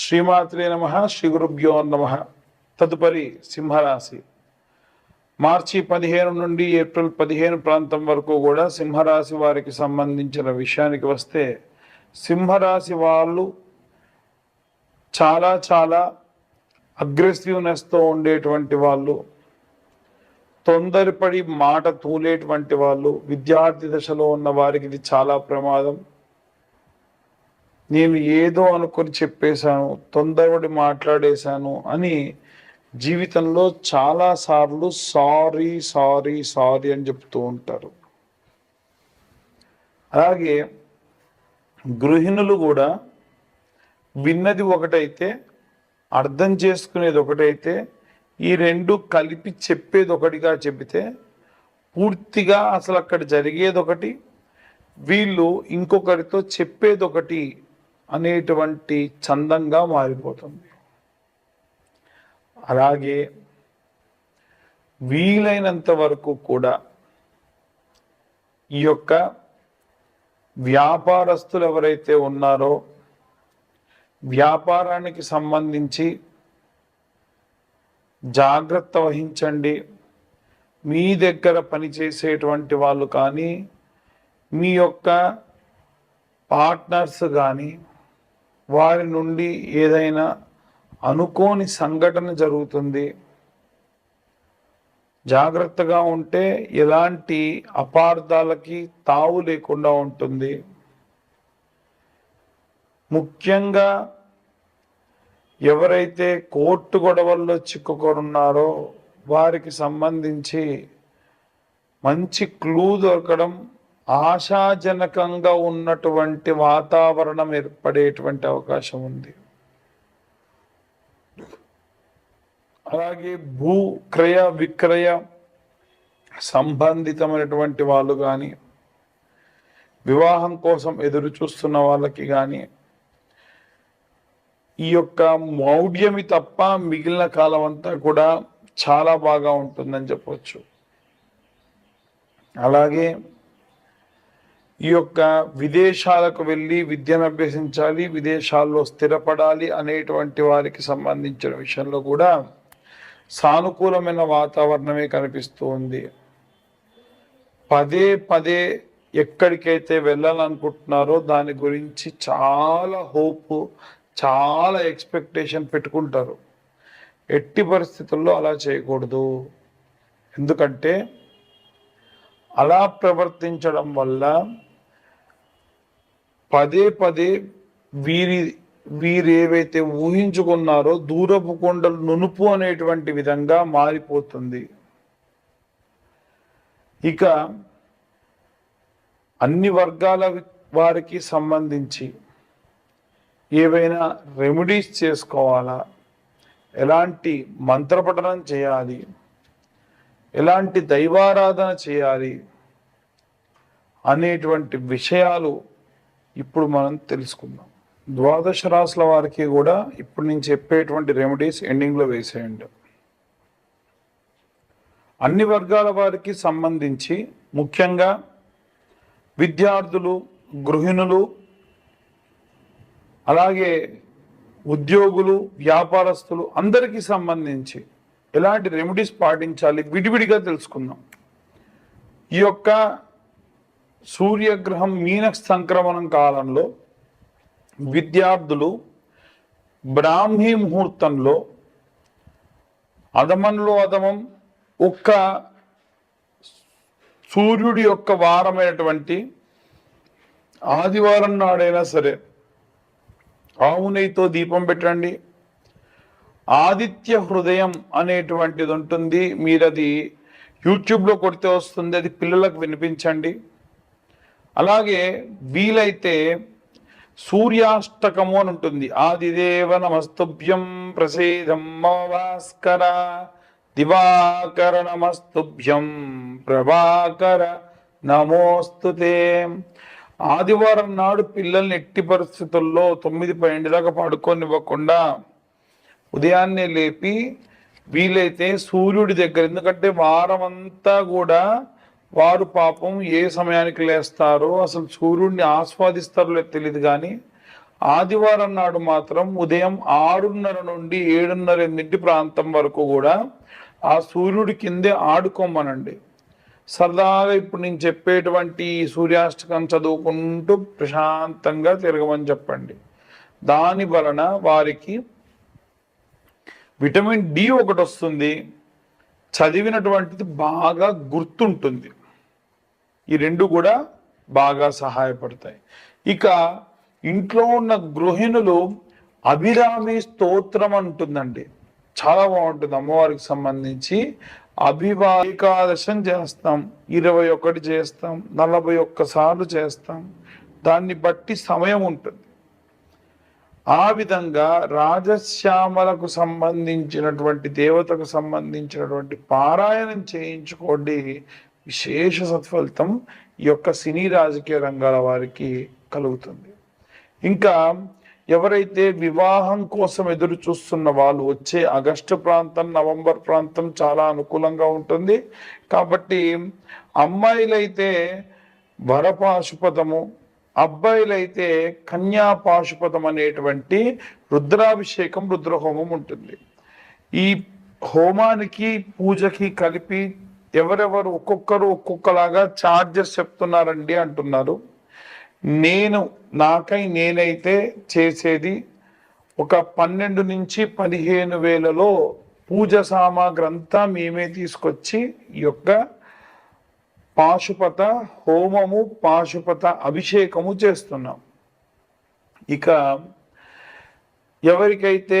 శ్రీమాత్రే నమ శ్రీ గురుభ్యో నమ. తదుపరి సింహరాశి. మార్చి పదిహేను నుండి ఏప్రిల్ పదిహేను ప్రాంతం వరకు కూడా సింహరాశి వారికి సంబంధించిన విషయానికి వస్తే సింహరాశి వాళ్ళు చాలా చాలా అగ్రెసివ్నెస్తో ఉండేటువంటి వాళ్ళు తొందరపడి మాట తూలేటువంటి వాళ్ళు విద్యార్థి దశలో ఉన్న వారికి ఇది చాలా ప్రమాదం. నేను ఏదో అనుకొని చెప్పేశాను తొందరపడి మాట్లాడేశాను అని జీవితంలో చాలా సార్లు సారీ సారీ సారీ అని చెప్తూ ఉంటారు. అలాగే గృహిణులు కూడా విన్నది ఒకటైతే అర్థం చేసుకునేది ఒకటైతే ఈ రెండు కలిపి చెప్పేది ఒకటిగా చెబితే పూర్తిగా అసలు అక్కడ జరిగేది ఒకటి వీళ్ళు ఇంకొకరితో చెప్పేది ఒకటి అనేటువంటి చందంగా మారిపోతుంది. అలాగే వీలైనంత వరకు కూడా ఈ యొక్క వ్యాపారస్తులు ఎవరైతే ఉన్నారో వ్యాపారానికి సంబంధించి జాగ్రత్త వహించండి. మీ దగ్గర పనిచేసేటువంటి వాళ్ళు కానీ మీ యొక్క పార్ట్నర్స్ కానీ వారి నుండి ఏదైనా అనుకోని సంఘటన జరుగుతుంది. జాగ్రత్తగా ఉంటే ఎలాంటి అపార్థాలకి తావు లేకుండా ఉంటుంది. ముఖ్యంగా ఎవరైతే కోర్టు గొడవల్లో చిక్కుకొనున్నారో వారికి సంబంధించి మంచి క్లూ దొరకడం ఆశాజనకంగా ఉన్నటువంటి వాతావరణం ఏర్పడేటువంటి అవకాశం ఉంది. అలాగే భూ క్రయ విక్రయ సంబంధితమైనటువంటి వాళ్ళు కానీ వివాహం కోసం ఎదురు చూస్తున్న వాళ్ళకి కానీ ఈ యొక్క మౌఢ్యమి తప్ప మిగిలిన కాలం అంతా కూడా చాలా బాగా ఉంటుందని చెప్పవచ్చు. అలాగే ఈ యొక్క విదేశాలకు వెళ్ళి విద్యను అభ్యసించాలి విదేశాల్లో స్థిరపడాలి అనేటువంటి వారికి సంబంధించిన విషయంలో కూడా సానుకూలమైన వాతావరణమే కనిపిస్తూ ఉంది. పదే పదే ఎక్కడికైతే వెళ్ళాలనుకుంటున్నారో దాని గురించి చాలా హోప్ చాలా ఎక్స్పెక్టేషన్ పెట్టుకుంటారు. ఎట్టి పరిస్థితుల్లో అలా చేయకూడదు. ఎందుకంటే అలా ప్రవర్తించడం వల్ల పదే పదే వీరి వీరేవైతే ఊహించుకున్నారో దూరపు కొండలు నునుపు అనేటువంటి విధంగా మారిపోతుంది. ఇక అన్ని వర్గాల వారికి సంబంధించి ఏవైనా రెమెడీస్ చేసుకోవాలా? ఎలాంటి మంత్రపఠనం చేయాలి? ఎలాంటి దైవారాధన చేయాలి? అనేటువంటి విషయాలు ఇప్పుడు మనం తెలుసుకుందాం. ద్వాదశ రాసుల వారికి కూడా ఇప్పుడు నేను చెప్పేటువంటి రెమెడీస్ ఎండింగ్లో వేసేయండి. అన్ని వర్గాల వారికి సంబంధించి ముఖ్యంగా విద్యార్థులు గృహిణులు అలాగే ఉద్యోగులు వ్యాపారస్తులు అందరికీ సంబంధించి ఎలాంటి రెమెడీస్ పాటించాలి విడివిడిగా తెలుసుకుందాం. ఈ యొక్క సూర్యగ్రహం మీన సంక్రమణం కాలంలో విద్యార్థులు బ్రాహ్మీ ముహూర్తంలో అదమంలో అదమం ఒక్క సూర్యుడి యొక్క వారమైనటువంటి ఆదివారం నాడైనా సరే ఆవు నెయ్యితో దీపం పెట్టండి. ఆదిత్య హృదయం అనేటువంటిది ఉంటుంది. మీరు అది యూట్యూబ్లో కొడితే వస్తుంది. అది పిల్లలకు వినిపించండి. అలాగే వీలైతే సూర్యాష్టకము అని ఉంటుంది. ఆదిదేవ నమస్తుభ్యం ప్రసేదం భాస్కర దివాకర నమస్తుభ్యం ప్రభాకర నమోస్తుతే ఆదివారం నాడు పిల్లల్ని ఎట్టి పరిస్థితుల్లో తొమ్మిది పన్నెండు దాకా పడుకోనివ్వకుండా ఉదయాన్నే లేపి వీలైతే సూర్యుడి దగ్గర ఎందుకంటే వారం అంతా కూడా వారు పాపం ఏ సమయానికి లేస్తారో అసలు సూర్యుడిని ఆస్వాదిస్తారో తెలియదు కానీ ఆదివారం నాడు మాత్రం ఉదయం ఆరున్నర నుండి ఏడున్నర ఎనిమిది ప్రాంతం వరకు కూడా ఆ సూర్యుడి కిందే ఆడుకోమనండి. సరదాగా ఇప్పుడు నేను చెప్పేటువంటి సూర్యాష్టకం చదువుకుంటూ ప్రశాంతంగా తిరగమని చెప్పండి. దాని వలన వారికి విటమిన్ డి ఒకటి వస్తుంది. చదివినటువంటిది బాగా గుర్తుంటుంది. ఈ రెండు కూడా బాగా సహాయపడతాయి. ఇక ఇంట్లో ఉన్న గృహిణులు అభిరామి స్తోత్రం అంటుందండి. చాలా బాగుంటుంది. అమ్మవారికి సంబంధించి అభివా ఏకాదశం చేస్తాం. ఇరవై ఒకటి చేస్తాం. నలభై ఒక్క సార్లు చేస్తాం. దాన్ని బట్టి సమయం ఉంటుంది. ఆ విధంగా రాజశ్యామలకు సంబంధించినటువంటి దేవతకు సంబంధించినటువంటి పారాయణం చేయించుకోండి. విశేష సత్ఫలితం ఈ యొక్క సినీ రాజకీయ రంగాల వారికి కలుగుతుంది. ఇంకా ఎవరైతే వివాహం కోసం ఎదురు చూస్తున్న వాళ్ళు వచ్చే ఆగస్టు ప్రాంతం నవంబర్ ప్రాంతం చాలా అనుకూలంగా ఉంటుంది. కాబట్టి అమ్మాయిలైతే వరపాశుపదము అబ్బాయిలైతే కన్యా పాశుపదం అనేటువంటి రుద్రాభిషేకం రుద్రహోమం ఉంటుంది. ఈ హోమానికి పూజకి కలిపి ఎవరెవరు ఒక్కొక్కరు ఒక్కొక్కలాగా చార్జెస్ చెప్తున్నారండి అంటున్నారు. నేను నాకై నేనైతే చేసేది ఒక పన్నెండు నుంచి పదిహేను వేలలో పూజ సామాగ్రి అంతా మేమే తీసుకొచ్చి ఈ యొక్క పాశుపత హోమము పాశుపత అభిషేకము చేస్తున్నాం. ఇక ఎవరికైతే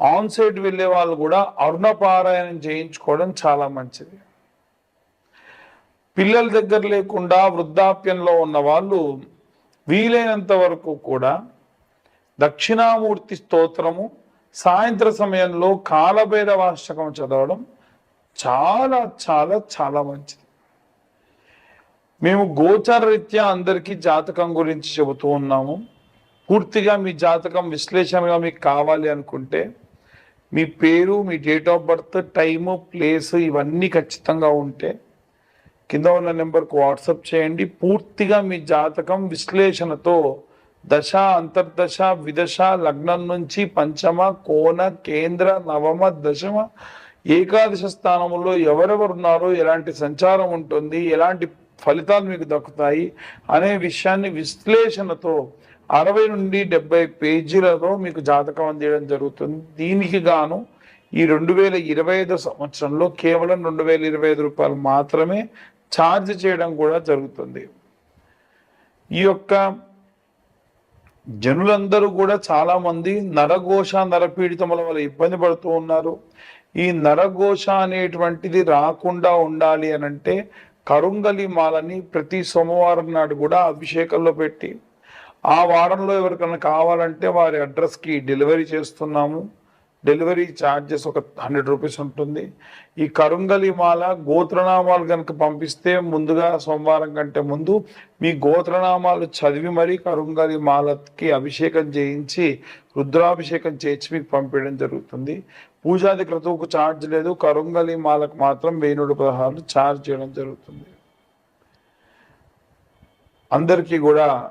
ఆన్ సైట్ వెళ్ళే వాళ్ళు కూడా అరుణపారాయణం చేయించుకోవడం చాలా మంచిది. పిల్లల దగ్గర లేకుండా వృద్ధాప్యంలో ఉన్న వాళ్ళు వీలైనంత వరకు కూడా దక్షిణామూర్తి స్తోత్రము సాయంత్ర సమయంలో కాలభైరవాష్టకం చదవడం చాలా చాలా చాలా మంచిది. మేము గోచర రీత్యా అందరికీ జాతకం గురించి చెబుతూ ఉన్నాము. పూర్తిగా మీ జాతకం విశ్లేషణగా మీకు కావాలి అనుకుంటే మీ పేరు మీ date of birth time place ఇవన్నీ ఖచ్చితంగా ఉంటే కింద ఉన్న నెంబర్కు వాట్సాప్ చేయండి. పూర్తిగా మీ జాతకం విశ్లేషణతో దశ అంతర్దశ విదశ లగ్నం నుంచి పంచమ కోన కేంద్ర నవమ దశమ ఏకాదశ స్థానంలో ఎవరెవరు ఉన్నారో ఎలాంటి సంచారం ఉంటుంది ఎలాంటి ఫలితాలు మీకు దక్కుతాయి అనే విషయాన్ని విశ్లేషణతో అరవై నుండి డెబ్బై పేజీలతో మీకు జాతకం అందించడం జరుగుతుంది. దీనికి గాను ఈ రెండు వేల ఇరవై ఐదు సంవత్సరంలో కేవలం రెండు వేల ఇరవై ఐదు రూపాయలు మాత్రమే ఛార్జ్ చేయడం కూడా జరుగుతుంది. ఈ యొక్క జనులందరూ కూడా చాలామంది నరఘోష నరపీడితముల వల్ల ఇబ్బంది పడుతూ ఉన్నారు. ఈ నరఘోష అనేటువంటిది రాకుండా ఉండాలి అని అంటే కరుంగలి మాలని ప్రతి సోమవారం నాడు కూడా అభిషేకంలో పెట్టి ఆ వారంలో ఎవరికైనా కావాలంటే వారి అడ్రస్కి డెలివరీ చేస్తున్నాము. డెలివరీ ఛార్జెస్ ఒక హండ్రెడ్ రూపీస్ ఉంటుంది. ఈ కరుంగలి మాల గోత్రనామాలు కనుక పంపిస్తే ముందుగా సోమవారం కంటే ముందు మీ గోత్రనామాలు చదివి మరీ కరుంగలి మాలకి అభిషేకం చేయించి రుద్రాభిషేకం చేయించి మీకు పంపించడం జరుగుతుంది. పూజాది క్రతువుకు ఛార్జ్ లేదు. కరుంగలి మాలకు మాత్రం వెయ్యి పదహారులు ఛార్జ్ చేయడం జరుగుతుంది. అందరికీ కూడా